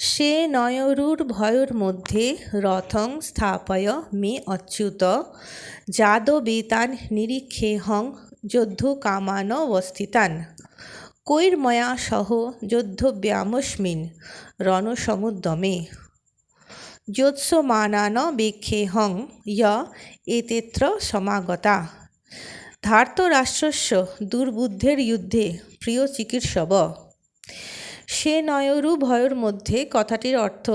সে নয়রুর ভয়র মধ্যে রথং স্থাপয় মে অচ্যুত। যাদবেতান নিরীক্ষেহং যোদ্ধকামানবস্থিতান কৈর্ময়া সহ যোদ্ধব্যামস্মিন রণসমুদ্যমে যোৎস্যমানানবেক্ষেহং য় এতেত্র সমাগতা। ধার্তরাষ্ট্রস্য দুর্বুদ্ধের যুদ্ধে প্রিয় চিকিৎসব। সে নয়রু ভয়ের মধ্যে, কথাটির অর্থ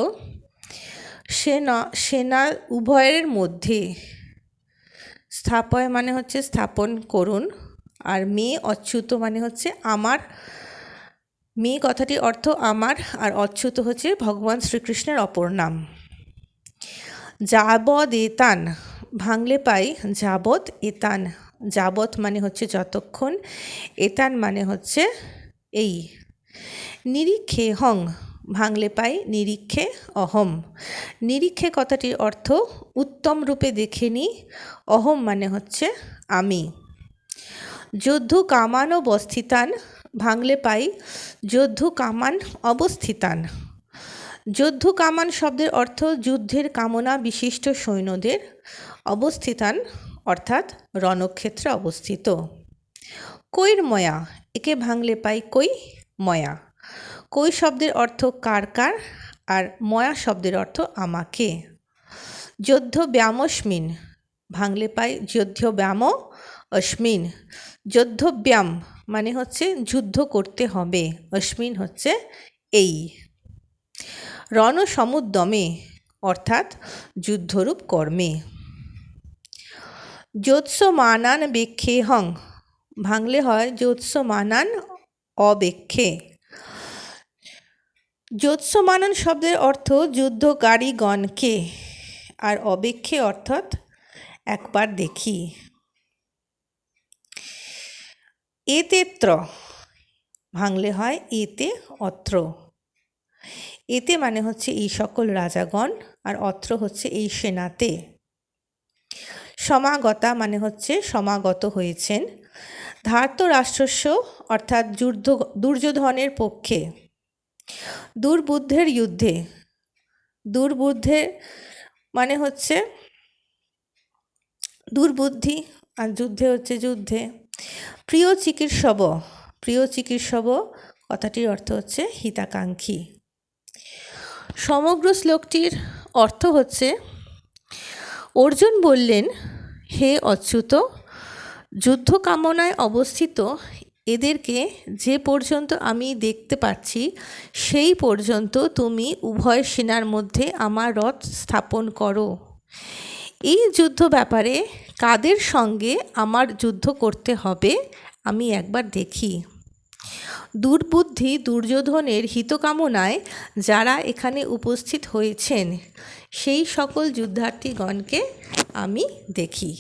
সেনা সেনা উভয়ের মধ্যে। স্থাপয় মানে হচ্ছে স্থাপন করুন, আর মেয়ে অচ্যুত মানে হচ্ছে আমার। মেয়ে কথাটির অর্থ আমার, আর অচ্যুত হচ্ছে ভগবান শ্রীকৃষ্ণের অপর নাম। যাবদ এতান, ভাঙলে পাই যাবৎ এতান। যাবৎ মানে হচ্ছে যতক্ষণ, এতান মানে হচ্ছে এই। নিরীক্ষে হং, ভাঙলে পাই নিরীক্ষে অহম। নিরীক্ষে কথাটির অর্থ, উত্তম রূপে দেখে নি, অহম মানে হচ্ছে আমি। যদ্ধু কামান অবস্থিতান, ভাঙলে পাই যদ্ধু কামান অবস্থিতান। যদ্ধু কামান শব্দের অর্থ, যুদ্ধের কামনা বিশিষ্ট সৈন্যদের অবস্থিতান, অর্থাৎ রণক্ষেত্রে অবস্থিত। কৈর ময়া, একে ভাঙলে পাই কই? ময়া। কই শব্দের অর্থ কার কার আর ময়া শব্দের অর্থ আমাকে? যোদ্ধ ব্যামস্মিন ভাঙলে পাই যুদ্ধ ব্যাম অস্মিন। যুদ্ধ ব্যায়াম মানে হচ্ছে যুদ্ধ করতে হবে, অস্মিন হচ্ছে এই। রণসমুদ্যমে অর্থাৎ যুদ্ধরূপ কর্মে। মানান বেক্ষে হং ভাঙলে হয় মানান অবেক্ষে। মানান শব্দের অর্থ যুদ্ধকারীগণকে। আর অবেক্ষে অর্থাৎ একবার দেখি। এতেত্র ভাঙলে হয় এতে অত্র। এতে মানে হচ্ছে এই সকল রাজাগণ, আর অত্র হচ্ছে এই সেনাতে। সমাগতা মানে হচ্ছে সমাগত হয়েছেন। ধার্ত রাষ্ট্রস্য অর্থাৎ যুদ্ধ, দুর্যোধনের পক্ষে। দুর্বুদ্ধের যুদ্ধে। দুর্বুদ্ধের মানে হচ্ছে দুর্বুদ্ধি আর যুদ্ধে হচ্ছে যুদ্ধে। প্রিয় চিকিৎসব। প্রিয় চিকিৎসব কথাটির অর্থ হচ্ছে হিতাকাঙ্ক্ষী। সমগ্র শ্লোকটির অর্থ হচ্ছে, অর্জুন বললেন, হে অচ্যুত যুদ্ধ কামনায় অবস্থিত এদেরকে যে পর্যন্ত আমি দেখতে পাচ্ছি, সেই পর্যন্ত তুমি উভয় সেনার মধ্যে আমার রথ স্থাপন করো। এই যুদ্ধ ব্যাপারে কাদের সঙ্গে আমার যুদ্ধ করতে হবে, আমি একবার দেখি। দুর্বুদ্ধি, দুর্যোধনের হিতকামনায় যারা এখানে উপস্থিত হয়েছেন, সেই সকল যুদ্ধার্থীগণকে আমি দেখি।